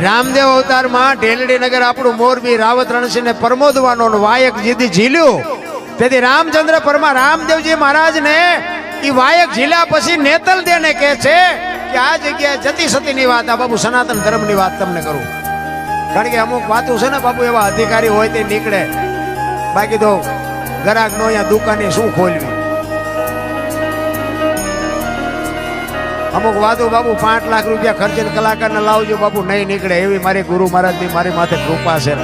રામદેવ અવતારમાં ઢેલડી નગર આપણું મોરબી રાવત રણસિંહ ને પરમોદવાનો વાયક જીધી ઝીલ્યું. તેથી રામચંદ્ર પરમા રામદેવજી મહારાજને એ વાયક ઝીલ્યા પછી નેતલ દેને કહે છે કે આ જગ્યાએ જતી સતીની વાત, આ બાબુ સનાતન ધર્મની વાત તમને કરું. કારણ કે અમુક વાતો છે ને બાબુ, એવા અધિકારી હોય તે નીકળે. બાકી તો ગરાક નો અહીંયા દુકાને શું ખોલવી? અમુક વાદો બાબુ પાંચ લાખ રૂપિયા ખર્ચીને કલાકારને લાવજો બાબુ, નહીં નીકળે. એવી મારી ગુરુ મહારાજની મારી માથે કૃપા છે.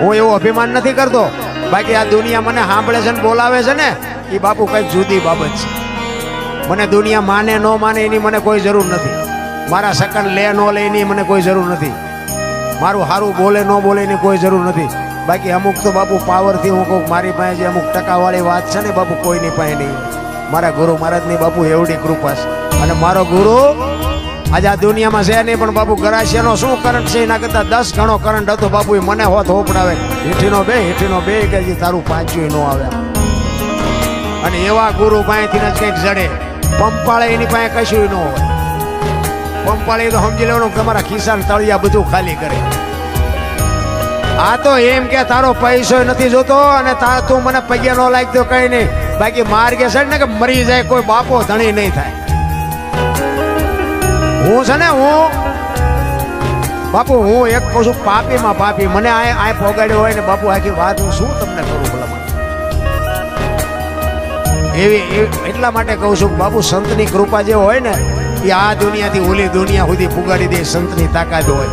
હું એવું અભિમાન નથી કરતો. બાકી આ દુનિયા મને સાંભળે છે ને બોલાવે છે ને એ બાપુ કંઈક જુદી બાબત છે. મને દુનિયા માને, ન માને એની મને કોઈ જરૂર નથી. મારા સકન લે, ન લે એની મને કોઈ જરૂર નથી. મારું સારું બોલે, ન બોલે એની કોઈ જરૂર નથી. બાકી અમુક તો બાપુ પાવરથી હું કહું મારી પાસે જે અમુક ટકાવાળી વાત છે ને બાપુ કોઈની પાસે નહીં. મારા ગુરુ મહારાજની બાપુ એવડી કૃપા છે. અને મારો ગુરુ આજે આ દુનિયામાં છે નહીં, પણ બાપુ ગરાસિયાનો શું કરંટ છે? એના કરતાં દસ ગણો કરંટ હતો બાપુ, એ મને હોત હોપડાવે. હેઠીનો બે હેઠીનો બે, કે તારું પાંચું ન આવે. અને એવા ગુરુ પાસેથી જ કંઈક જડે. પંપાળે એની પાસે કશું ન હોય. પંપાળે તો સમજી લેવાનું તમારા ખિસ્સાને તળિયા બધું ખાલી કરે. આ તો એમ કે તારો પૈસો નથી જોતો અને તું મને પગે ન લાગતો કઈ નહીં. બાકી માર્ગે છે ને કે મરી જાય કોઈ બાપો ધણી નહીં થાય. હું છે ને, હું બાપુ, હું એક કહું છું, પાપીમાં પાપી. મને આ આ પોગાડ્યો હોય ને, બાપુ, આખી વાત હું શું તમને કરું ભલા એવી એટલા માટે કહું છું, બાપુ, સંતની કૃપા જે હોય ને, એ આ દુનિયાથી ઓલી દુનિયા સુધી પુગાડી દે, સંતની તાકાત હોય.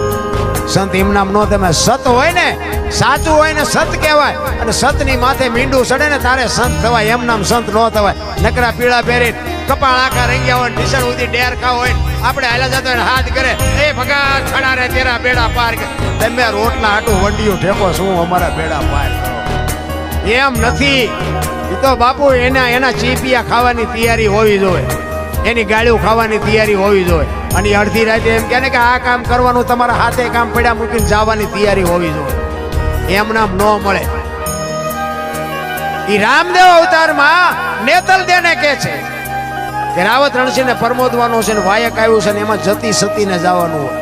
સંત એમ નામ નો તમે, સત હોય ને, સાચું હોય ને, સત કહેવાય. અને સતની માથે મીંડું ચડે ને, તારે સંત થવાય એમ નામ સંત નો થવાય. નકરા પીળા પહેરી કપાળ આખા રંગ્યા હોય નિશાન સુધી ડેરકા હોય. આપણે હાલા જતો હોય હાથ કરે એ ભગા ખડા રે તેરા બેડા પાર કે તમે રોટલા હાટું વંડિયું ઠેકો શું અમારા બેડા પાર એમ નથી. એ તો બાપુ એના એના ચીપિયા ખાવાની તૈયારી હોવી જોઈએ. એની ગાળીઓ ખાવાની તૈયારી હોવી જોઈએ. અને અડધી રાતે એમ કહે કે આ કામ કરવાનું, તમારા હાથે કામ પડ્યા મૂકીને જવાની તૈયારી હોવી જોઈએ. એમ નામ ન મળે. એ રામદેવ અવતારમાં નેતલ દેને કે છે. કે રાવત રણસિંહને પરમોદવાનું છે ને વાયક આવ્યું છે ને એમાં જતી સતીને જવાનું હોય.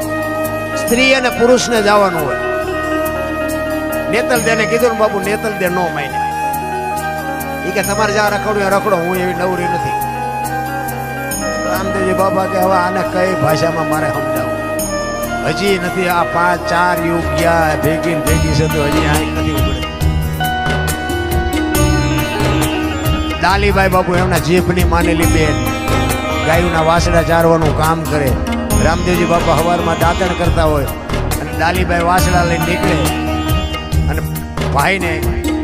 સ્ત્રી અને પુરુષને જવાનું હોય. નેતલ દેને કીધું બાપુ નેતલ દે નો માઈને એ કે તમારે જ્યાં રખડવું રખડો, હું એવી નવરી નથી. રામદેવજી બાબા કે હવે આને કઈ ભાષામાં મારે સમજાવું? હજી નથી, આ પાંચ, ચાર યુગ ગયા ભેગી ભેગી છે તો હજી આ નથી ઉગડે ડાલીબાઈ બાબુ એમના જીભની માનેલી બેન. ગાયુના વાસડા ચારવાનું કામ કરે. રામદેવજી બાપા હવારમાં દાંતણ કરતા હોય અને ડાલીબાઈ વાસડા લઈને નીકળે. અને ભાઈને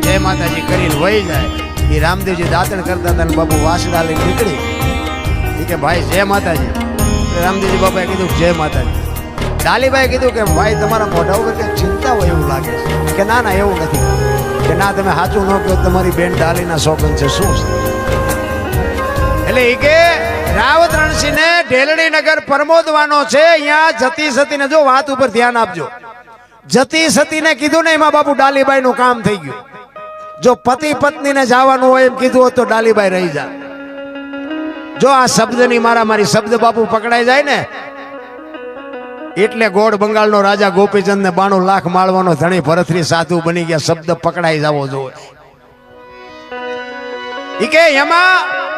જય માતાજી કરીને વહી જાય. એ રામદેવજી દાંતણ કરતા હતા અને બાપુ વાસડા લઈને નીકળી. એ કે ભાઈ જય માતાજી. રામદેવજી બાપાએ કીધું જય માતાજી. ડાલીબાઈ કીધું કે ભાઈ તમારા મોઢા ઉપર કંઈક ચિંતા હોય એવું લાગે છે. કે ના ના, એવું નથી. કે ના, તમે સાચું ન કહો તમારી બેન ડાલીના શોખન છે. શું છે? એટલે એ કે રાવત રણસિંહને ઢેલડી નગર પરમોદવાનો છે. અહીંયા જતી સતીને જો વાત ઉપર ધ્યાન આપજો. જતી સતીને કીધું ને એમાં બાપુ ડાલીબાઈ નું કામ થઈ ગયું. જો પતિ પત્નીને જવાનું હોય એમ કીધું હોત તો ડાલીબાઈ રહી જા જો આ શબ્દની મારા મારી શબ્દ બાપુ પકડાઈ જાય ને, એટલે ગોળ બંગાળનો રાજા ગોપીચંદ ને બાણું લાખ માળવાનો ધણી ભરતરી સાધુ બની ગયા. શબ્દ પકડાઈ જવો જોઈએ કે એમાં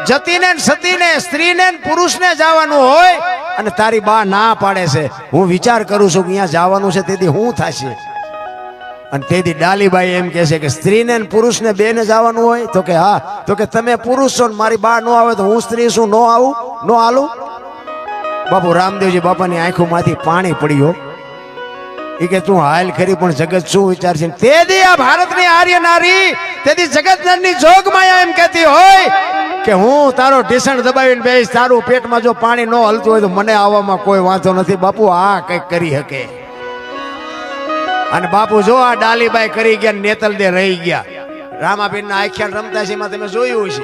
જતીને સતીને, સ્ત્રીને પુરુષને જવાનું હોય અને તારી બા ના પાડે છે. હું વિચાર કરું છું કે અહીંયા જવાનું છે, તેથી હું થશે. અને તેથી ડાલીબાઈ એમ કહે છે કે સ્ત્રીને પુરુષને બેને જવાનું હોય તો કે હા, તો કે તમે પુરુષ છો ને મારી બા ન આવે તો હું સ્ત્રી છું, ન આવું, ન હાલું બાપુ રામદેવજી બાપાની આંખોમાંથી પાણી પડ્યો એ કે તું હાલ ખરી, પણ જગત શું વિચાર છે તે દી આ ભારતની આર્ય નારી તેથી જગતની જોગમાં એમ કહેતી હોય કે હું તારો ઢીસણ દબાવીને બેસ તારું પેટમાં જો પાણી ન હલતું હોય તો મને આવવામાં કોઈ વાંધો નથી. બાપુ, આ કંઈક કરી શકે. અને બાપુ, જો આ ડાલીબાઈ કરી ગયા નેતલ દે રહી ગયા. રામાબીન ના આખ્યાન રમતા છે તમે જોયું હશે.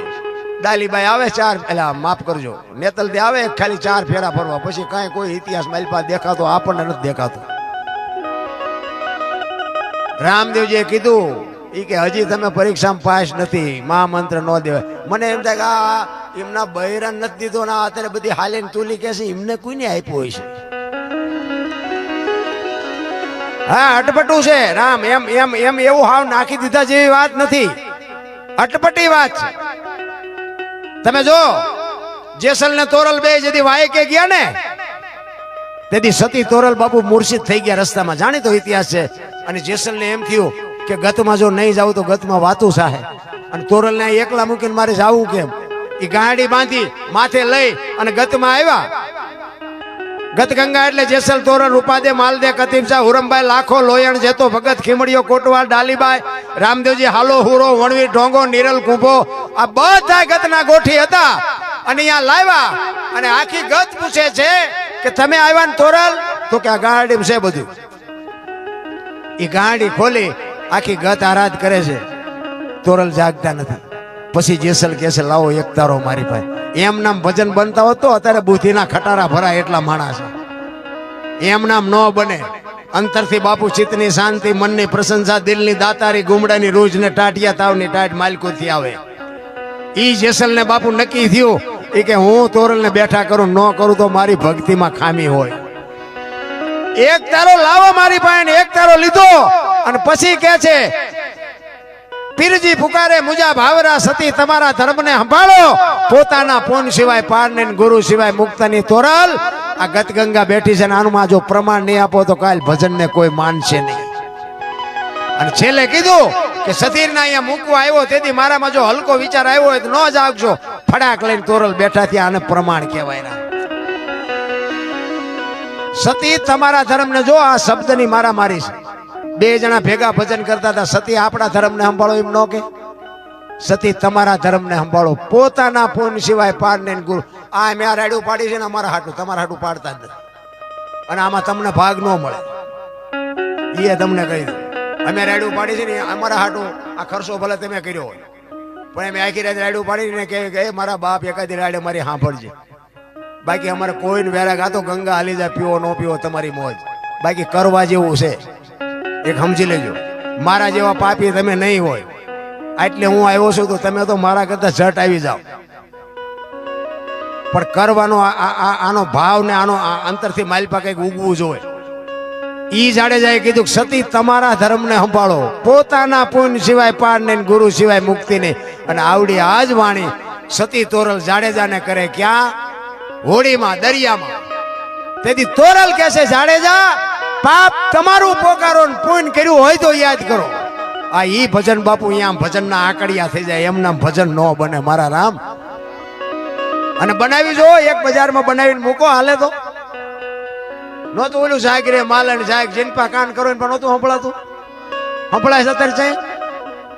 ડાલીબાઈ આવે ચાર, એટલે માફ કરજો. નેતલ દે આવે, ખાલી ચાર ફેરા ફરવા. પછી કાંઈ કોઈ ઇતિહાસ માલપા દેખાતો, આપણને નથી દેખાતો. રામદેવજીએ કીધું ઈ કે હજી તમે પરીક્ષામાં પાસ નથી. મહામંત્ર ન દેવાય. મને એમ થાય કે આ એમના બહેરાન નથી દીધો ને અત્યારે બધી હાલે તુલી કે છે, એમને કોઈને આપ્યું હોય છે? હા, અટપટું છે. રામ, એમ એમ એમ એવું હાવ નાખી દીધા જેવી વાત નથી. અટપટી વાત છે. તમે જો, જેસલ ને તોરલ બે જેથી વાય કે ગયા ને, તેથી સતી તોરલ બાપુ મૂર્છિત થઈ ગયા રસ્તામાં. જાણીતો ઇતિહાસ છે. અને જેસલ ને એમ થયું કે ગતમાં જો નહીં જાવ તો ગતમાં વાતું સાહે. અને તોરલ ને એકલા મૂકીને મારે જાવું કેમ? એ ગાડી બાંધી માથે લઈ અને ગતમાં આવ્યા. ગત ગંગા એટલે જેસલ તોરણ રૂપાદે, માલદે, કતીબસા હુરમભાઈ લાખો, લોયણ, જેતો, ભગત, ખીમડીયો કોટવાલ ડાલીબાઈ, રામદેવજી, હાલો, હુરો, વણવી, ઢોંગો, નિરલ, કુંભો, આ બધા ગતના ગોઠી હતા. અને અહીંયા લાવ્યા. અને આખી ગત પૂછે છે કે તમે આવ્યા ને તોરલ? તો કે આ ગાડી છે બધું. એ ગાડી ખોલી આખી ગત આરાધ કરે છે. તોરલ જાગતા નથી. પછી જેસલ છે લાવો એક મારી પાસે. એમ નામ ભજન બનતા હોત તો અત્યારે બુદ્ધિના ખટારા ભરાય એટલા માણસ. એમ નામ ન બને. અંતરથી બાપુ ચિત્તની શાંતિ, મનની પ્રશંસા, દિલની દાતારી, ગુમડાની રોજ ને ટાટિયા, તાવની ટાટ માલકોથી આવે. ઈ જેસલ ને બાપુ નક્કી થયું એ કે હું તોરલ ને બેઠા કરું, ન કરું તો મારી ભક્તિમાં ખામી હોય. એક તારો લાવો મારી પાસે એક તારો લીધો. અને પછી કે છે, પીરજી પુકારે મુજા ભાવરા સતી તમારા ધર્મને સંભાળો. પોતાના પોન સિવાય પારને ને ગુરુ સિવાય મુક્તની તોરલ, આ ગતગંગા બેઠી છે આનુમાં જો પ્રમાણ નહીં આપો તો કાલ ભજનને કોઈ માનશે નહીં. અને છેલ્લે કીધું કે સતીરના અહીંયા મૂકવા આવ્યો, તેથી મારામાં જો હલકો વિચાર આવ્યો હોય તો ન જાગજો ફડાક લઈને તોરલ બેઠા થયા આને પ્રમાણ કહેવાય સતી તમારા ધર્મને જો આ શબ્દની મારા મારી છે. બે જણા ભેગા ભજન કરતા હતા. સતી આપણા ધર્મને સંભાળો એમ ન કે. સતી તમારા ધર્મને સંભાળો. પોતાના પૂન સિવાય પાડ ને ગુરુ. આ મેં આ રાડ્યું પાડી છે ને અમારા હાટું. તમારા હાટું પાડતા જ નથી. અને આમાં તમને ભાગ ન મળે. એ તમને કહી દઉં અમે રાડ્યું પાડી છે ને અમારા હાટું. આ ખર્ચો ભલે તમે કર્યો હોય. પણ એમ આખી રાત રાડ્યું પાડીને કહે કે મારા બાપ એકાદી રાડે મારી સાંભળજે. બાકી અમારે કોઈને વેરા ગાતો, ગંગા હાલી જાય, પીવો, ન પીવો તમારી મોજ. બાકી કરવા જેવું છે. એક સમજી લેજો. મારા જેવા પાપી તમે નહીં હોય. એટલે હું આવ્યો છું તો તમે તો મારા કરતા ઝટ આવી જાઓ. પણ કરવાનો આનો ભાવ ને આનો અંતરથી માલપા કંઈક ઉગવું જોઈએ. ઈ જાડેજાએ કીધું સતી તમારા ધર્મને સંભાળો. પોતાના પુણ્ય સિવાય પાર ને ગુરુ સિવાય મુક્તિ નહીં. અને આવડી આજ વાણી સતી તોરલ જાડેજાને કરે ક્યાં? હોળીમાં દરિયામાં. તેથી તોરલ કહેશે જાડેજા, પાપ તમારું પોકારો કર્યું હોય તો યાદ કરો. આ ઈ ભજન બાપુ અહીંયા ભજનના આકડિયા થઈ જાય, એમના ભજન ન બને, મારા રામ. અને બનાવી જો, એક બજારમાં બનાવીને મૂકો, હાલે તો. નહોતું ઓલું શાક રે માલણ શાક જીનપા કાન કરો પણ નહોતું સંભળાતું. સંભળાય છે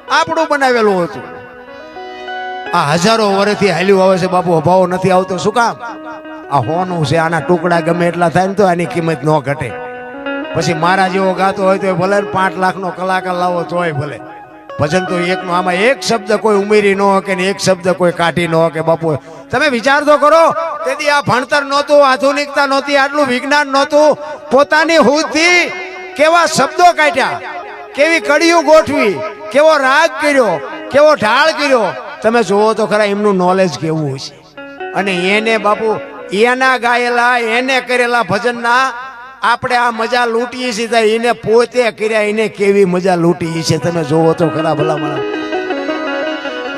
આપણું બનાવેલું હતું. આ હજારો વર્ષથી હાલ્યું આવે છે બાપુ, અભાવ નથી આવતો. શું કામ? આ હોનું છે, આના ટુકડા ગમે એટલા થાય ને તો આની કિંમત ન ઘટે. પછી મારા જેવો ગાતો હોય તો ભલે ને પાંચ લાખનો કલાકાર લાવો તોય ભલે. ભજન તો એકનો, આમાં એક શબ્દ કોઈ ઉમેરી ન કે ને એક શબ્દ કોઈ કાઢી ન કે બાપુ, તમે વિચાર તો કરો, તેથી આ ભણતર નહોતું, આધુનિકતા નહોતી, આટલું વિજ્ઞાન નહોતું. પોતાની હુદથી કેવા શબ્દો કાઢ્યા? કેવી કડીઓ ગોઠવી? કેવો રાગ કર્યો? કેવો ઢાળ કર્યો? તમે જુઓ તો ખરા એમનું નોલેજ કેવું છે અને એને બાપુ, એના ગાયેલા, એને કરેલા ભજનના આપણે આ મજા લૂંટીએ છીએ એને પોતે કર્યા, એને કેવી મજા લૂંટીએ છે તમે જોવો તો ખરા ભલા મારા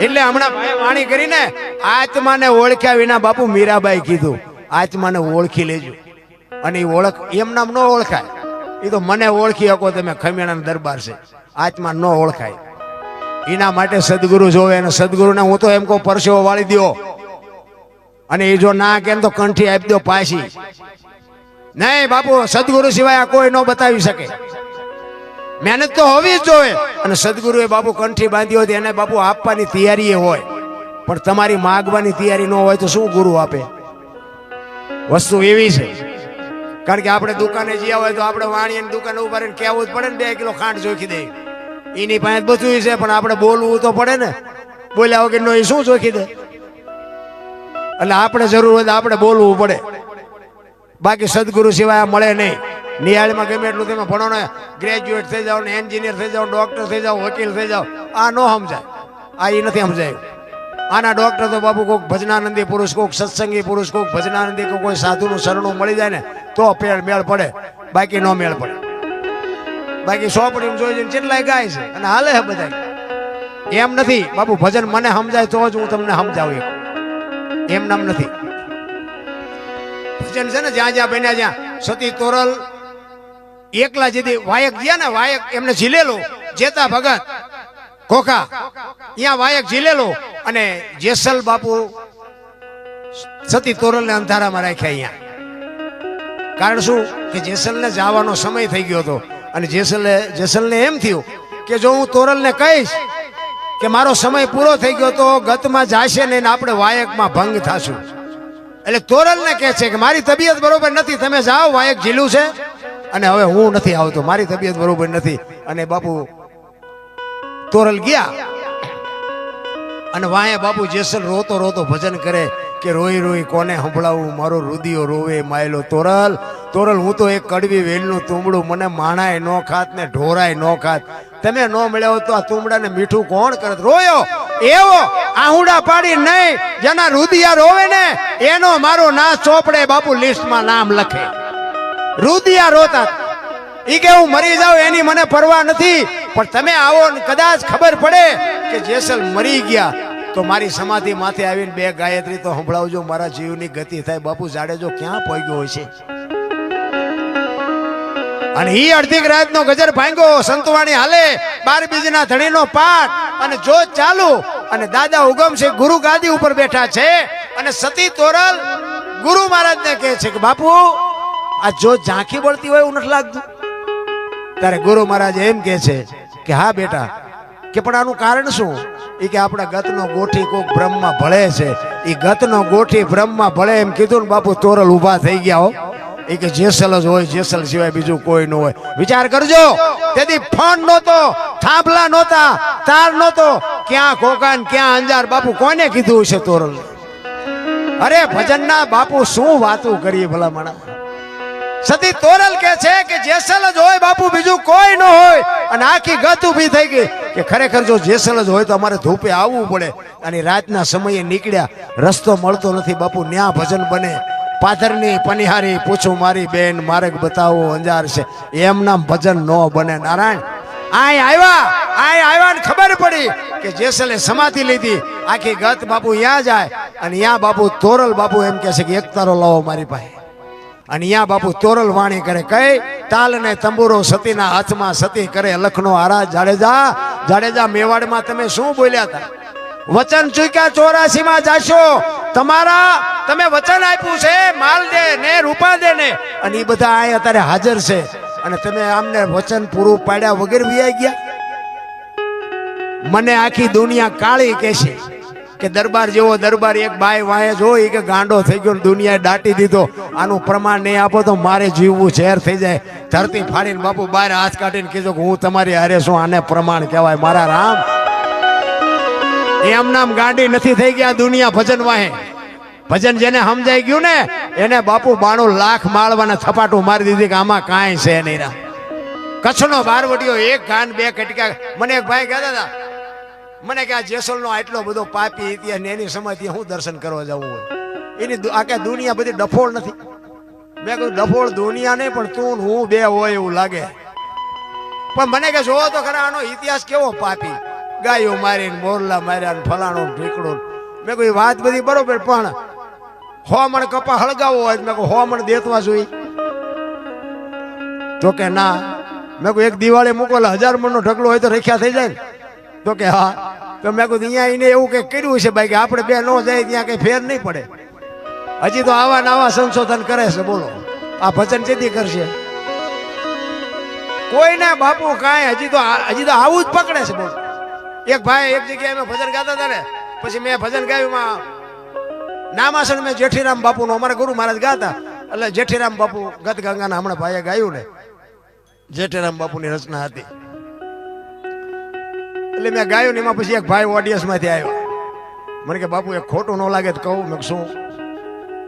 એટલે હમણાં ભાઈ વાણી કરીને આત્માને ઓળખ્યા વિના બાપુ મીરાબાઈ કીધું, આત્માને ઓળખી લેજો. અને એ ઓળખ એમ નામ ન ઓળખાય. એ તો મને ઓળખી શકો તમે, ખમેણાના દરબાર છે. આત્મા ન ઓળખાય. એના માટે સદગુરુ જોવે અને સદગુરુને હું તો એમ કહું, પરસેવો વાળી દ્યો. અને એ જો ના કેમ તો કંઠી આપી દો પાછી. નહીં, બાપુ, સદગુરુ સિવાય આ કોઈ ન બતાવી શકે. મહેનત તો હોવી જ જોઈએ. અને સદગુરુએ બાપુ કંઠી બાંધી હોય એને બાપુ આપવાની તૈયારી હોય. પણ તમારી માગવાની તૈયારી ન હોય તો શું ગુરુ આપે? વસ્તુ એવી છે. કારણ કે આપણે દુકાને જ્યાં હોય તો આપણે વાણી દુકાને ઊભા રહીને કહેવું જ પડે ને, બે કિલો ખાંડ જોખી દે. એની પાસે બધું છે, પણ આપણે બોલવું તો પડે ને. બોલ્યા વગર એ શું જોખી દે? એટલે આપણે જરૂર હોય તો આપણે બોલવું પડે. બાકી સદગુરુ સિવાય મળે નહીં. નિહાળમાં ગમે એટલું તમે ભણો ને ગ્રેજ્યુએટ થઈ જાઓ ને એન્જિનિયર થઈ જાઓ ડૉક્ટર થઈ જાઓ, વકીલ થઈ જાઓ, આ ન સમજાય. આ એ નથી સમજાયું. આના ડૉક્ટર તો બાપુ કોઈક ભજનાનંદી પુરુષ, કોઈક સત્સંગી પુરુષ, કોઈક ભજનાનંદી કોઈ સાધુનું શરણું મળી જાય ને, તો પેળ મેળ પડે. બાકી ન મેળ પડે. બાકી સોપડી જોઈ જઈને કેટલાય ગાય છે અને હાલે છે બધા એમ નથી. બાપુ ભજન મને સમજાય તો જ હું તમને સમજાવું. એમ નામ નથી. ભજન છે ને, જ્યાં જ્યાં બન્યા જ્યાં સતી તોરલ, એકલા જેથી વાયક ગયા ને, વાયક એમને ઝીલેલો, જેતા ભગત, ખોખા ત્યાં વાયક ઝીલેલો અને જેસલ બાપુ સતી તોરલ ને અંધારામાં રાખ્યા અહીંયા. કારણ શું? કે જેસલને જવાનો સમય થઈ ગયો હતો. અને જેસલે, જેસલને એમ થયું કે જો હું તોરલને કહીશ કે મારો સમય પૂરો થઈ ગયો તો ગતમાં જાશે ને આપણે વાયકમાં ભંગ થાશું. એટલે તોરલ ને કહે છે કે મારી તબિયત બરોબર નથી, તમે જાઓ વાયક ઝીલું છે. અને હવે હું નથી આવતો, મારી તબિયત બરોબર નથી. અને બાપુ તોરલ ગયા. અને વાયા બાપુ જેસલ રોતો રોતો ભજન કરે. કે રોઈ રોઈ કોને સંભળાવું? મારો રુદિયો રોવે માયલો તોરલ. તોરલ, હું તો એક કડવી વેલનું તુંબડું. મને માણાય નો ખાત ને ઢોરાય નો ખાત. તમે નો મળ્યા તો આ તુંબડાને મીઠું કોણ કરત રોયો? એવો આહુડા પાડી નહીં. જેના રુદિયા રોવે ને, એનો મારો ના ચોપડે બાપુ લિસ્ટમાં નામ લખે. રુદિયા રોતા. ઈ કે હું મરી જાઉં, એની મને પરવા નથી. પણ તમે આવો કદાચ ખબર પડે કે જેસલ મરી ગયા. તો મારી સમાધિ માથે આવીને બે ગાયત્રી તો સંભળાવજો, મારા જીવની ગતિ થાય. બાપુ જાડેજો ક્યાં પહોંચ્યો હોય છે? અને ઈ અડધી રાતનો ગજર ભાંગ્યો, સંતવાણી હાલે બાર બીજના ધણીનો પાઠ, અને જો ચાલુ, અને દાદા ઉગમ છે, ગુરુ ગાદી ઉપર બેઠા છે, અને સતી તોરલ ગુરુ મહારાજને કહે છે કે, બાપુ, આ જો ઝાંખી બળતી હોય એવું નથી લાગતું? ત્યારે ગુરુ મહારાજ એમ કહે છે કે, હા બેટા, કે પણ આનું કારણ શું? એ કે આપણા ગતનો ગોઠી કોક બ્રહ્મમાં ભળે છે. એ ગતનો ગોઠી બ્રહ્મમાં ભળે એમ કીધું ને બાપુ તોરલ ઊભા થઈ ગયા હો. એ કે જેસલ જ હોય, જેસલ સિવાય બીજું કોઈ ન હોય. વિચાર કરજો. તેથી ફોન નહોતો, થાંભલા નહોતા, તાર નહોતો. ક્યાં કોકાન ક્યાં અંજાર, બાપુ કોને કીધું છે તોરલ? અરે ભજનના બાપુ શું વાતું કરીએ ભલા માણા? સતી તોરલ કે છે કે જેસલ જ હોય બાપુ, બીજું કોઈ ન હોય. અને આખી ગત ઊભી થઈ ગઈ કે ખરેખર જો જેસલ જ હોય તો અમારે ધૂપે આવવું પડે. અને રાતના સમયે નીકળ્યા, રસ્તો મળતો નથી બાપુ, ન્યા ભજન બને. પાથરની પનિહારી, પૂછું મારી બેન માર્ગ બતાવો, અંજાર છે. એમ નામ ભજન ન બને. નારાયણ, આય આવ્યા આય આવ્યા ખબર પડી કે જેસલે સમાધિ લીધી. આખી ગત બાપુ ત્યાં જાય. અને ત્યાં બાપુ તોરલ બાપુ એમ કહે છે કે એક તારો લાવો મારી પાસે. અને અહીંયા બાપુ તોરલ વાણી કરે કઈ તાલ ને તંબુરો સતીના હાથમાં સતી કરે, લખનો આરા જાડેજા જાડેજા મેવાડમાં તમે શું બોલ્યા હતા? વચન ચૂક્યા ચોરાસી માં જાશો. તમારા, તમે વચન આપ્યું છે, માલ દે ને રૂપા દે ને. અને એ બધા અહીંયા અત્યારે હાજર છે. અને તમે આમને વચન પૂરું પાડ્યા વગર વિયાઈ ગયા? મને આખી દુનિયા કાળી કહેશે. કે દરબાર જેવો દરબાર એક બાય વાય જોઈ કે ગાંડો થઈ ગયો દુનિયાએ દાટી દીધો. આનું પ્રમાણ નહીં આપો તો મારે જીવવું ઝેર થઈ જાય. ધરતી ફાડીને બાપુ બહાર હાથ કાઢીને કીધું કે હું તમારી હારે શું આને પ્રમાણ કહેવાય. મારા રામ. એમ નામ ગાંડી નથી થઈ ગયા દુનિયા ભજન વાહે. ભજન જેને સમજાઈ ગયું ને, એને બાપુ બાણું લાખ માળવાના થપાટું મારી દીધી કે આમાં કાંઈ છે નહીં કચ્છનો બારવટીયો એક ગાન બે કટકા મને એક ભાઈ કહેતા હતા મને કે આ જેસલનો આટલો બધો પાપી ઇતિહાસ ને એની સમાધિ હું દર્શન કરવા જવું હોય. એની આખા દુનિયા બધી ડફોળ નથી. મેં કહ્યું, ડફોળ દુનિયા નહીં, પણ તું હું બે હોય એવું લાગે. પણ મને કે, જોવો તો ખરા, આનો ઇતિહાસ કેવો પાપી? ગાયો મારીને, મોરલા માર્યા ને ફલાણો ઢીકડો મેં કોઈ વાત બધી બરોબર, પણ હો મણ કપા હળગાવો હોય મેં કહું હો મણ દેતવા જોઈ તો કે, ના. મેં કહ્યું, એક દિવાળી મૂકો, એટલે હજાર મણનો ઢગલો હોય તો રેખ્યા થઈ જાય ને. તો કે, હા. તો મેં કીધું, અહીંયા એને એવું કંઈક કર્યું છે ભાઈ કે આપણે બે ન જાય ત્યાં કંઈ ફેર નહીં પડે. હજી તો આવા નવા સંશોધન કરે છે, બોલો. આ ભજન જેથી કરશે. કોઈના બાપુ કાંઈ હજી તો હજી તો આવું જ પકડે છે, બોલો. એક ભાઈ એક જગ્યાએ મેં ભજન ગાતા હતા ને, પછી મેં ભજન ગાયું નામાસણ મેં જેઠીરામ બાપુનું, અમારા ગુરુ મહારાજ ગાતા. એટલે જેઠીરામ બાપુ ગત ગંગાના હમણાં ભાઈએ ગાયું ને. જેઠીરામ બાપુની રચના હતી. એટલે મેં ગાયું એમાં પછી એક ભાઈ ઓડિયન્સમાંથી આવ્યો. મને કે, બાપુ, એક ખોટું ન લાગે તો કહું. મેં શું?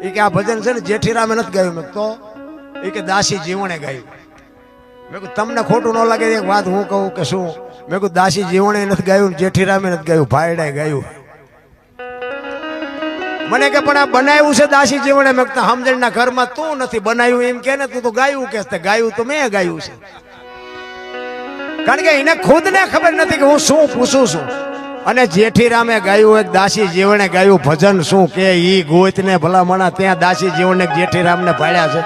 એ કે, આ ભજન છે ને જેઠીરામે નથી ગાયું. મેં તો? એ કે, દાસી જીવણે ગાયું. મેં કહું, તમને ખોટું ન લાગે એક વાત હું કહું કે શું? મેં કહું, દાસી જીવણે નથી ગાયું જેઠીરામે નથી ગાયું ભાઈડાએ ગાયું. મને કે, પણ આ બનાવ્યું છે દાસી જીવણે? મેં સમજણના ઘરમાં તું નથી બનાવ્યું, એમ કે ને? તું તો ગાયું કે ગાયું તો મેં ગાયું છે. કારણ કે એને ખુદને ખબર નથી કે હું શું પૂછું છું. અને જેઠી રામે ગાયું, એક દાસી જીવણે ગાયું, ભજન શું કે ઈ ગોતને ભલામણા ત્યાં દાસી જીવને જેઠી રામને ભાળ્યા છે.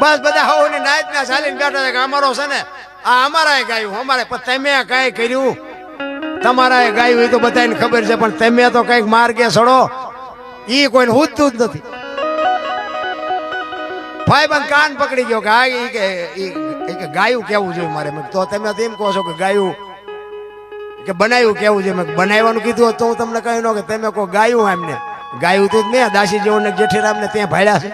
બસ બધા હોની નાયત ના ચાલીને બેઠા છે કે અમારો છે ને, આ અમારાએ ગાયું, અમારે પણ તમે કાંઈ કર્યું? તમારાએ ગાયું એ તો બધાને ખબર છે, પણ તમે તો કંઈક માર્ગે સડો ઈ કોઈને હુજતું જ નથી. ભાઈ પણ કાન પકડી ગયો કે આ ઈ કે કે ગાયું કેવું જોઈએ મારે? મેં તો તમે એમ કહો છો કે ગાયું. કે બનાવ્યું કેવું છે મેં બનાવવાનું કીધું તો હું તમને કહી ન કે તમે કહો ગાયું એમને. ગાયું તો મેં, દાસી જેવું ને જેઠીરામને ત્યાં ભાડ્યા છે.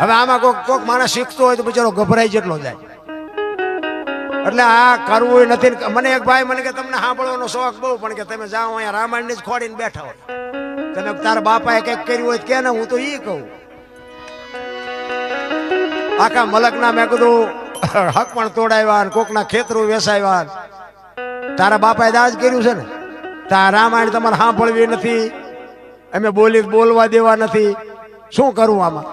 હવે આમાં કોઈક કોક માણસ શીખતો હોય તો બિચારો ગભરાઈ જેટલો જાય. એટલે આ કરવું નથી મને એક ભાઈ મને કે, તમને સાંભળવાનો શોખ બહુ, પણ કે તમે જાઓ અહીંયા રામાયણ જ ખોડીને બેઠા હોય. તમે તારા બાપાએ કંઈક કર્યું હોય કે ને, હું તો એ કહું. આખા મલકના મેં કીધું, હક પણ તોડાવ્યા કોકના ખેતરું વેસાવ્યા. તારા બાપાએ દાજ કર્યું છે ને? તારા રામાયણ તમારે સાંભળવી નથી. અમે બોલી બોલવા દેવા નથી. શું કરવું આમાં?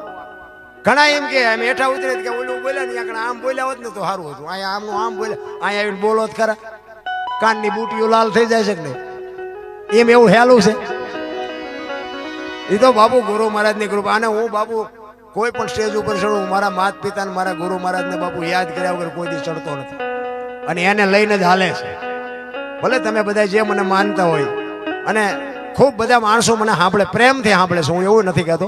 ઘણા એમ કે એમ હેઠા ઉતરે કે ઓલું બોલ્યા ને અહીંયા આમ બોલ્યા હોત ને તો સારું હતું. અહીંયા આમનું આમ બોલ્યા, અહીંયા આવીને બોલો જ ખરા. કાનની બુટીઓ લાલ થઈ જાય છે કે નહીં? એમ એવું હેલું છે. એ તો બાપુ ગુરુ મહારાજની કૃપા. અને હું બાબુ કોઈ પણ સ્ટેજ ઉપર ચડું મારા માત પિતા ને મારા ગુરુ મહારાજને બાપુ યાદ કર્યા વગર કોઈ દી ચડતો નથી. અને એને લઈને જ હાલે છે. ભલે તમે બધા જે મને માનતા હોય, અને ખૂબ બધા માણસો મને સાંભળે, પ્રેમથી સાંભળે છે, હું એવું નથી કહેતો.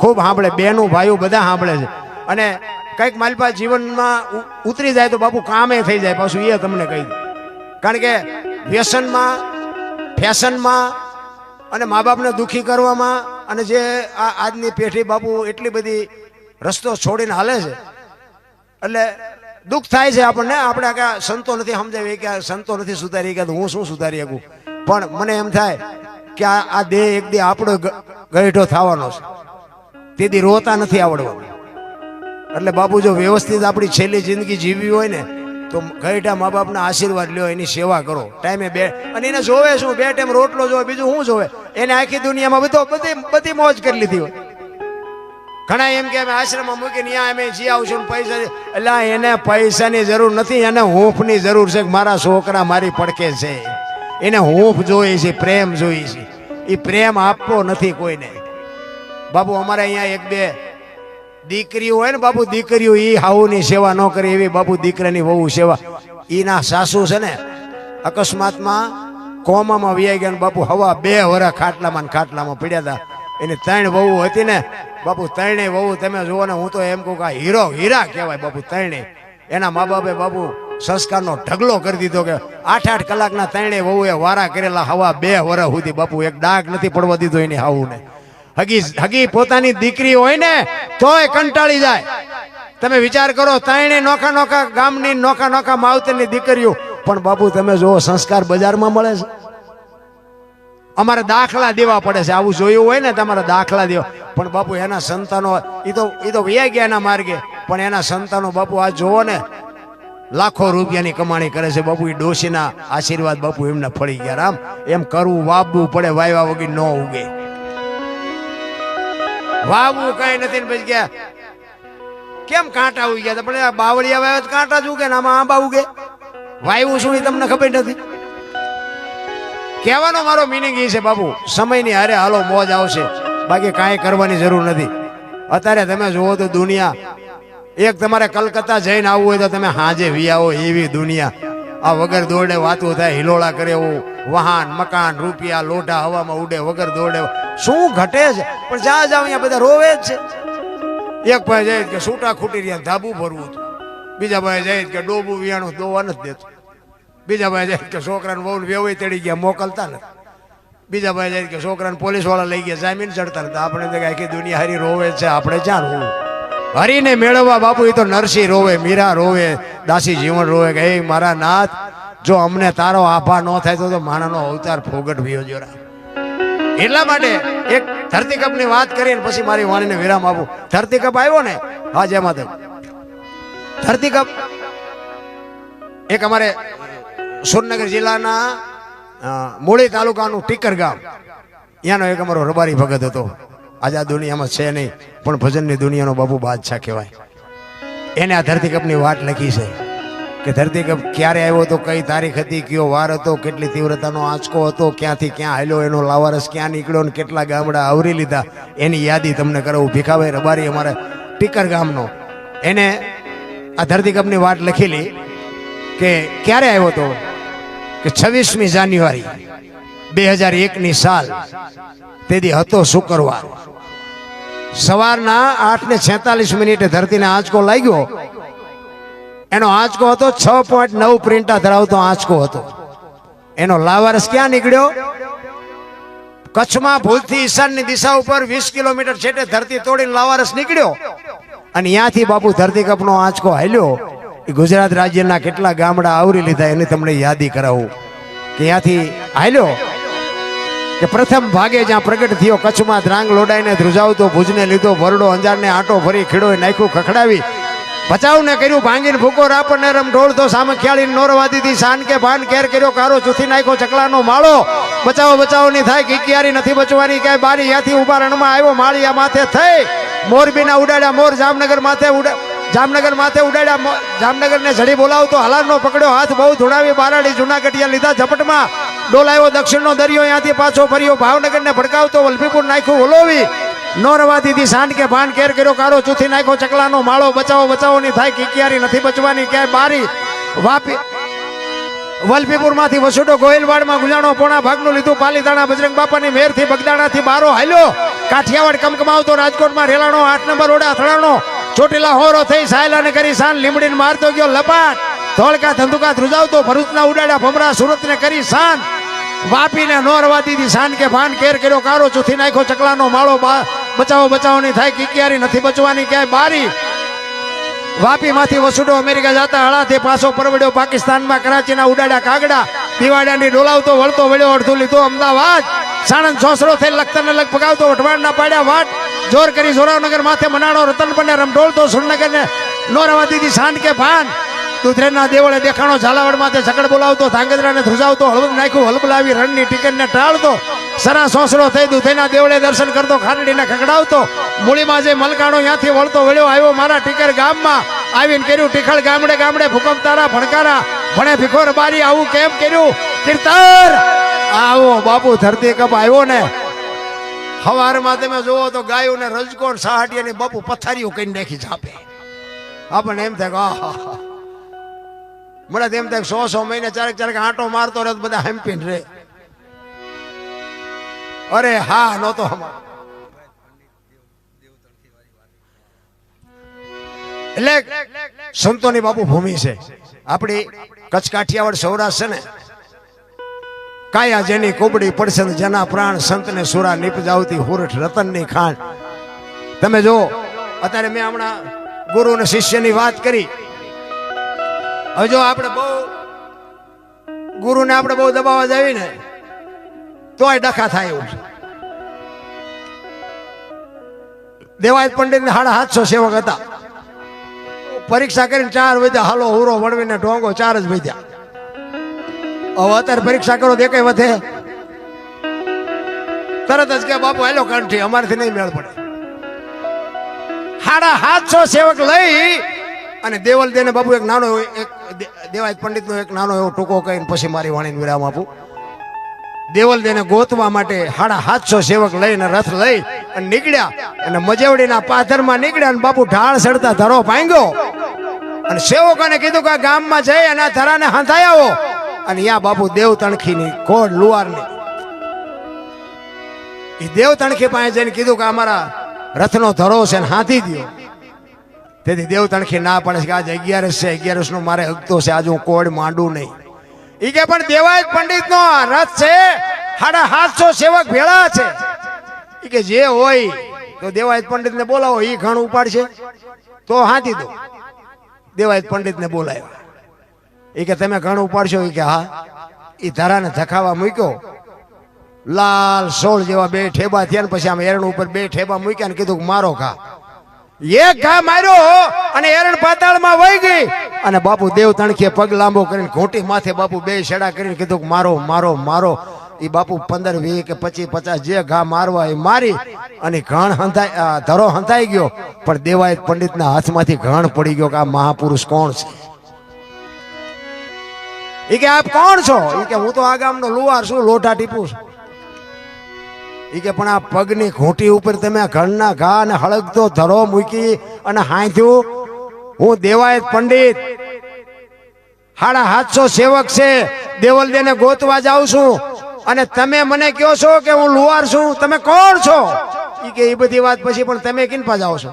ખૂબ સાંભળે, બેનું, ભાઈઓ બધા સાંભળે છે. અને કંઈક મારી પાસે જીવનમાં ઉતરી જાય તો બાપુ કામે થઈ જાય, પાછું એ તમને કહી દઉં. કારણ કે વ્યસનમાં, ફેશનમાં અને મા બાપને દુઃખી કરવામાં અને જે આ આજની પેઢી બાપુ એટલી બધી રસ્તો છોડીને હાલે છે. એટલે દુઃખ થાય છે આપણને. આપણે કે સંતો નથી સમજાવી કે સંતો નથી સુધારી કે હું શું સુધારી શકું? પણ મને એમ થાય કે આ દેહ એક દે આપણો ગ- ગઈઢો થવાનો છે. તેથી રોતા નથી આવડવાનું. એટલે બાપુ જો વ્યવસ્થિત આપણી છેલ્લી જિંદગી જીવવી હોય ને તો ગઈઢા મા બાપના આશીર્વાદ લ્યો, એની સેવા કરો. ટાઈમે બે અને એને જોવે શું? બે ટાઈમ રોટલો જોવે, બીજું શું જોવે? એને આખી દુનિયામાં બધો બધી બધી મોજ કરી લીધી હોય. ઘણા એમ કે અમે આશ્રમમાં મૂકીને ત્યાં અમે જી આવશું પૈસા એટલે એને પૈસાની જરૂર નથી, એને હૂંફની જરૂર છે કે મારા છોકરા મારી પડકે છે. એને હૂંફ જોઈએ છે, પ્રેમ જોઈએ છે. એ પ્રેમ આપવો નથી કોઈને. બાબુ અમારે અહીંયા એક બે દીકરીઓ હોય ને બાપુ, દીકરીઓ એ હાઉની સેવા ન કરે એવી બાપુ દીકરાની વહુ સેવા. એના સાસુ છે ને અકસ્માતમાં કોમામાં વ્યાઈ ગયા ને બાપુ હવા બે વરા ખાટલામાં ને ખાટલામાં પડ્યા હતા એની ત્રણ વહુ હતી ને બાપુ ત્રણેય વહુ તમે જુઓ ને હું તો એમ કહું કે હીરો હીરા કહેવાય બાપુ ત્રણેય. એના મા બાપે બાપુ સંસ્કારનો ઢગલો કરી દીધો કે આઠ આઠ કલાકના ત્રણેય વહુએ વારા કરેલા હવા બે વરા સુધી બાપુ એક ડાઘ નથી પડવા દીધો એની હાવુને હગી હગી પોતાની દીકરી હોય ને, તોય કંટાળી જાય. તમે વિચાર કરો તાણે નોખા નોખા ગામની નોખા નોખા માવતરની દીકરીઓ. પણ બાપુ, તમે જુઓ, સંસ્કાર બજારમાં મળે છે. અમારે દાખલા દેવા પડે છે. આવું જોયું હોય ને, તમારે દાખલા દેવા. પણ બાપુ, એના સંતાનો એ તો એ તો વ્યા ગયા એના માર્ગે. પણ એના સંતાનો, બાપુ, આ જોવો ને, લાખો રૂપિયાની કમાણી કરે છે. બાપુ એ ડોશીના આશીર્વાદ બાપુ એમને ફળી ગયા. રામ, એમ કરવું વાવવું પડે, વાયવા વગર ન ઉગે. વાવવું કઈ નથી ને પછી ગયા કેમ કાંટા ઉગી ગયા? પણ બાવળિયા વાવ્યા કાંટા જ ઉગે ને આમાં આંબા ઉગે. વાયવું શું તમને ખબર નથી? કહેવાનો મારો મિનિંગ એ છે, બાપુ, સમયની હારે હાલો મોજ આવશે. બાકી કાંઈ કરવાની જરૂર નથી. અત્યારે તમે જુઓ તો દુનિયા, એક તમારે કલકત્તા જઈને આવવું હોય તો તમે હાજે વી આવો એવી દુનિયા. આ વગર દોડે વાતો થાય, હિલોળા કરે એવું. વાહન મકાન, રૂપિયા, લોઢા હવામાં ઉડે, વગર દોડે. શું ઘટે છે? પણ જ્યાં જાવ અહીંયા બધા રોવે જ છે. એક ભાઈ જાય કે સૂટા ખૂટી રહ્યા ધાબુ ભરવું હતું. બીજા ભાઈ જાય કે ડોબું વિયાણું દોવા નથી દેતું. બીજા ભાઈ જાય કે છોકરાને બહુ વેવાઈ ચડી ગયા, મોકલતા નથી. બીજા ભાઈ જાય કે છોકરાને પોલીસવાળા લઈ ગયા, જામીન ચડતા નથી. આપણે તો આખી દુનિયા હરી રોવે છે, આપણે ક્યાં રોવું? હરીને મેળવવા બાપુ એ તો નરસિંહ રોવે, મીરા રોવે, દાસી જીવન રોવે કે, એ મારા નાથ, જો અમને તારો આભા ન થાય તો માણાનો અવતાર ફોગટ ભીયો જોરા. એટલા માટે એક ધરતીકંપની વાત કરીને પછી મારી વાણીને વિરામ આપું. ધરતીકપ આવ્યો ને? હા, જય માતા ધરતીકપ એક અમારે સુરનગર જિલ્લાના મૂળી તાલુકાનું ટીકર ગામ. ત્યાંનો એક અમારો રબારી ભગત હતો. આજે આ દુનિયામાં છે નહીં, પણ ભજનની દુનિયાનો બાપુ બાદશાહ કહેવાય. એને આ ધરતીકપની વાત લખી છે. કે ધરતીકપ ક્યારે આવ્યો તો કઈ તારીખ હતી, કયો વાર હતો, કેટલી તીવ્રતાનો આંચકો હતો, ક્યાંથી ક્યાં હાલ્યો, એનો લાવારસ ક્યાં નીકળ્યો ને કેટલા ગામડા આવરી લીધા, એની યાદી તમને કરાવું. ભીખાભાઈ રબારી અમારે ટીકર ગામનો, એને આ ધરતીકપની વાત લખેલી કે ક્યારે આવ્યો તો કે છવ્વીસમી જાન્યુઆરી બે હજાર એકની સાલ, તેથી હતો શુક્રવાર. સવારના આઠ ને છેતાલીસ મિનિટે ધરતીને આંચકો લાગ્યો એનો આંચકો હતો, છ પોઈન્ટ નવ પ્રિન્ટા ધરાવતો આંચકો હતો. એનો લાવારસ ક્યાં નીકળ્યો? કચ્છમાં ભૂલથી ઈશાનની દિશા ઉપર વીસ કિલોમીટર છેટે ધરતી તોડીને લાવારસ નીકળ્યો. અને ત્યાંથી બાપુ ધરતીકપનો આંચકો હાલ્યો. એ ગુજરાત રાજ્યના કેટલા ગામડા આવરી લીધા એની તમને યાદી કરાવું. કે ત્યાંથી હાલ્યો. કે પ્રથમ ભાગે જ્યાં પ્રગટ થયો, કચ્છમાં ધ્રાંગ લોડાઈને ધ્રુજાવતો ભુજને લીધો ભરડો અંજારને આંટો ફરી ખીડોય નાખ્યું, ખખડાવી. બચાવને કર્યું ભાંગીને ભૂકો રાપને રમ ઢોળતો સામે ખ્યાળી નોરવા દીધી. શાન કે ભાન કેર કર્યો, કારો ચૂથી નાખ્યો, ચકલાનો માળો. બચાવો બચાવો ની થાય કિકિયારી નથી બચવાની, ક્યાંય બારી યાથી ઊભા રણમાં આવ્યો, માળિયા માથે થઈ. મોરબીના ઉડાડ્યા, મોર જામનગર માથે ઉડા, જામનગર માથે ઉડાડ્યા જામનગરને ઝડી બોલાવતો હાલારનો પકડ્યો, હાથ બહુ ધોડાવી બારાડી જુનાગઢિયા લીધા ઝપટમાં. ડોલાયો દક્ષિણનો દરિયો ત્યાંથી પાછો ફર્યો, ભાવનગરને ભડકાવતો, વલભીપુર નાખ્યું, ઓલોવી. નો રવા દીધી સાંડ કે ભાન કેર કર્યો કારો ચૂથી નાખ્યો, ચકલાનો માળો બચાવો બચાવો ની થાય, કિકિયારી નથી બચવાની, ક્યાંય બારી વાપી વલભીપુરમાંથી વસુડો ગોયલવાડમાં ગુજાણો પોણા ભાગનું લીધું, પાલીતાણા બજરંગ બાપાની મેરથી બગદાણાથી બારો હાલ્યો, કાઠિયાવાડ કમકમાવતો રાજકોટમાં રેલાણો, આઠ નંબર ઓડા અથડાણો, ચોટીલા હોરો થઈ સાયલાને કરી સાન લીમડીને મારતો ગયો, લપાટ, ધોળકા ધંધુકા ધ્રુજાવતો, ભરૂચના ઉડાડ્યા ભમરા સુરતને કરી સાન, વાપીને નોરવા દીધી સાન કે ભાન કેર કર્યો કારો ચૂથી નાખ્યો, ચકલાનો માળો બા- બચાવો બચાવની થાય, કિકિયારી નથી બચવાની, ક્યાંય બારી. વાપીમાંથી વસુડો અમેરિકા જતા હળાથી પાછો પરવડ્યો પાકિસ્તાનમાં, કરાચીના ઉડાડ્યા કાગડા, દિવાળાની ડોલાવતો, વળતો, વળ્યો, અડધું લીધો, અમદાવાદ. સાણંદ સોસરો થઈ લખતરને લગ પગાવતો ના પાડ્યા વાટ. જોર કરી જોરાવનગર માથે મનાડો રતન રમઢોળતો સુરનગરને નોરવા દીધી સાંડ કે ભાન. દુધરેના દેવળે દેખાણો ઝાલાવાડ માથે ઝકડ બોલાવતો, ધાંગધ્રાને ધ્રુજાવતો હળવદ નાખ્યું હલબલાવી રણની ટિકિટને ટાળતો, સરા સોસરો થઈ દુધેના દેવળે દર્શન કરતો, ખાનડીને ખગડાવતો મૂળીમાં જે મલકાણો ત્યાંથી વળતો વળ્યો, આવ્યો મારા ટીકર ગામમાં. આવીને કર્યું ટીખળ ગામડે ગામડે, ભૂકંપ તારા, ભણકારા, ભણે ભીખોર બારી, આવું કેમ કર્યું? કીર્તર આવો બાપુ ધરતી કપ આવ્યો ને. હવારમાં તમે જોવો તો ગાયું ને રજકો ને સહાટીયાની બાપુ પથારીઓ કઈ નાખી છાપે આપણને એમ થાય કે આહા મને તેમ થાય સો સો મહિને ચારેક ચારેક આંટો મારતો રહે બધા હેમ્પીન રે. અરે હા, નહોતો અમારો. એટલે સંતોની બાપુ ભૂમિ છે. આપણી કચ્છ કાઠિયાવાડ સૌરાષ્ટ્ર છે ને? કાયા જેની કોબડી પડશે જેના પ્રાણ સંતને સુરા નીપજાવતી હુરઠ રતનની ખાણ. તમે જો, અત્યારે મેં હમણાં ગુરુ અને શિષ્યની વાત કરી. હવે જો આપણે બહુ ગુરુને આપણે બહુ દબાવવા જાવી ને તોય ડખા થાય એવું છે. દેવાયત પંડિત સાડા સાતસો સેવક હતા. પરીક્ષા કરીને ચાર વધ્યા, હાલો, હુરો, વળવીને ઢોંગો ચાર જ વધ્યા. હવે અત્યારે પરીક્ષા કરો તે કઈ વધે. તરત જ કે, બાપુ, હેલો, કંઠી, અમારથી નહીં મેળ પડે. સાડા સાતસો સેવક લઈ અને દેવલ દેને બાપુ એક નાનો એક દે- દેવાયત પંડિતનો એક નાનો એવો ટૂંકો કહીને પછી મારી વાણીને વિરામ આપું. દેવલ દેને ગોતવા માટે સાડા સાતસો સેવક લઈને રથ લઈ અને નીકળ્યા. અને મજેવડીના પાથરમાં નીકળ્યા અને બાપુ ઢાળ સડતા ધરો ભાંગ્યો. અને સેવકોને કીધું કે ગામમાં જઈ અને આ ધરાને હંધાઈ આવો. અને યા બાપુ દેવ તણખીની કોડ લુવારની એ દેવ તણખી પાસે જઈને કીધું કે અમારા રથનો ધરો છે ને હાથી દ્યો. તેથી દેવ તણખી ના પડે છે કે આજે અગિયારસ છે અગિયારસ નો મારે હકતો છે, આજ હું કોડ માંડું નહીં. એ કે પણ દેવાયત પંડિત નો રથ છે સાડા સાતસો સેવક ભેળા છે. એ કે જે હોય તો દેવાયત પંડિત ને બોલાવો એ ઘણ ઉપાડશે. તો હાથી દો. દેવાયત પંડિત ને બોલાવ્યા એ કે તમે ઘણ ઉપાડશો? ઈ કે હા. એ ધરાને ધખાવા મૂક્યો. લાલ સોળ જેવા બે ઠેબા થયા ને પછી આમ એરણ ઉપર બે ઠેબા મૂક્યા ને કીધું મારો ઘા. એક ઘા માર્યો અને એરણ પાતાળમાં વહી ગઈ. અને બાપુ દેવ તણખીએ પગ લાંબો કરીને ઘોટી માથે બાપુ બે શેડા કરીને કીધું મારો મારો મારો. એ બાપુ પંદર વીસ કે પચીસ, પચાસ જે ઘા મારવા એ મારી અને ઘણ હંધાઈ ધરો હંધાઈ ગયો. પણ દેવાયત પંડિતના હાથમાંથી ઘણ પડી ગયો કે આ મહાપુરુષ કોણ છે? એ કે આપ કોણ છો? એ કે હું તો આ ગામનો લુવાર છું, લોઢા ટીપું છું. એ કે પણ આ પગની ઘૂંટી ઉપર તમે ઘરના ઘા અને હળગતો ધરો મૂકી અને હાંધ્યું, હું દેવાયત પંડિત. હાડા હાથસો સેવક છે, દેવલદેને ગોતવા જાઉં છું. અને તમે મને કહો છો કે હું લુવાર છું, તમે કોણ છો? એ કે એ બધી વાત પછી પણ તમે કિનપા જાઓ છો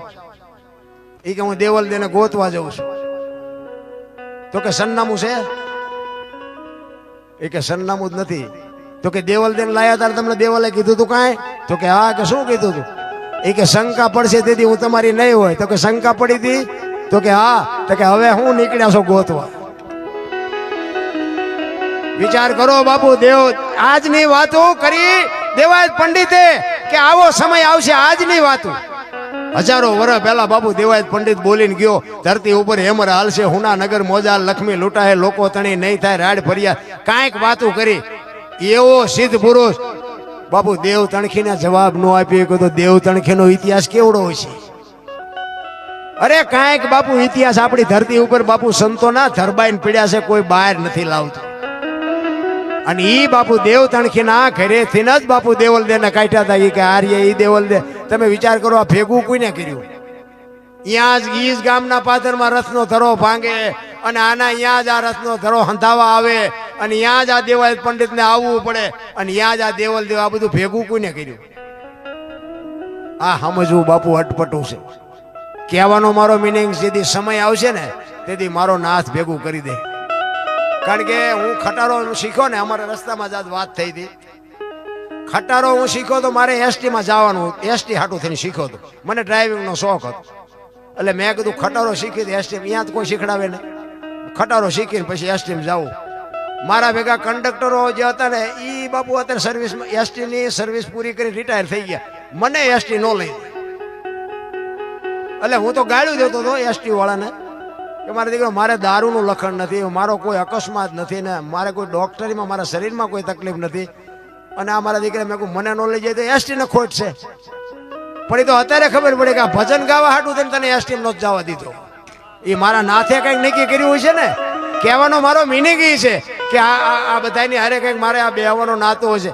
એ કે હું દેવલદેને ગોતવા જાઉં છું. તો કે સરનામું છે? એ કે સરનામું જ નથી. તો કે દેવલ તેને લાયા તાર, તમને દેવલે કીધું તું કાંઈ? તો કે હા, કે શું કીધું તું? એ કે શંકા પડશે, તેથી હું તમારી નહીં હોય. તો કે શંકા પડી હતી? તો કે હા, તો કે હવે હું નીકળ્યા છો ગોતવા. વિચાર કરો બાપુ, દેવ આજની વાતો કરી દેવાય પંડિતે કે આવો સમય આવશે આજની વાતો. હજારો વર્ષ પહેલા બાપુ દેવાયત પંડિત બોલીને ગયો, ધરતી ઉપર હેમર હાલશે હુના નગર મોજા લક્ષ્મી લૂંટાય લોકો તણી નહીં થાય, રાડ ફરિયા કાંઈક વાતો કરી એવો સિદ્ધ પુરુષ. બાપુ, દેવ તણખીને જવાબ ન આપ્યો કે તો દેવ તણખીનો ઇતિહાસ કેવડો છે? અરે કાંઈક બાપુ, ઇતિહાસ આપણી ધરતી ઉપર બાપુ સંતોના ધરબાઈને પીડ્યા છે, કોઈ બહાર નથી લાવતો. અને ઈ બાપુ દેવ તણખીના ઘરેથી જ બાપુ દેવલ દે ને કાઢ્યા હતા કે આર્ય, ઈ દેવલ દે તમે વિચાર કરો, આ ભેગું કોઈને કર્યું? ત્યાં જ ગીજ ગામના પાદરમાં રથનો ધરો ભાંગે અને આના અહીંયા જ આ રથનો ધરો હંધાવા આવે. અને ત્યાં જ આ દેવાય પંડિતને આવવું પડે. અને ત્યાં જ આ દેવલ દેવ આ બધું ભેગું કોઈને કર્યું? આ સમજવું બાપુ અટપટું છે. કહેવાનો મારો મિનિંગ જેથી સમય આવશે ને, તેથી મારો નાથ ભેગું કરી દે. કારણ કે હું ખટારો શીખ્યો ને, અમારા રસ્તામાં જ વાત થઈ હતી. ખટારો હું શીખ્યો તો મારે એસટીમાં જવાનું એસટી હાટું થઈને શીખ્યો હતો મને ડ્રાઇવિંગનો શોખ હતો. એટલે મેં કીધું, ખટારો શીખી એસટીમ. એસટી અહીંયા તો કોઈ શીખડાવે નહીં ખટારો શીખીને પછી એસટીમાં જાવું મારા ભેગા કંડક્ટરો જે હતા ને એ બાપુ અત્યારે સર્વિસમાં એસટીની સર્વિસ પૂરી કરી રિટાયર થઈ ગયા. મને એસટી ન લઈ એટલે હું તો ગાળ્યું દેતો હતો એસટી વાળાને કે મારા દીકરો, મારે દારૂનું લખણ નથી, મારો કોઈ અકસ્માત નથી ને, મારે કોઈ ડોક્ટરીમાં મારા શરીરમાં કોઈ તકલીફ નથી. અને આ મારા દીકરા મેં કહું મને ન લઈ જાય તો એસટી ને ખોટ છે. પણ એ તો અત્યારે ખબર પડે કે આ ભજન ગાવા હાટું થઈને તને એસટી નો જવા દીધો. એ મારા નાથે કંઈક નક્કી કર્યું હોય છે ને? કહેવાનો મારો મિનિંગ એ છે કે આ આ- બધાની હારે કંઈક મારે આ બેહવાનો નાતો છે.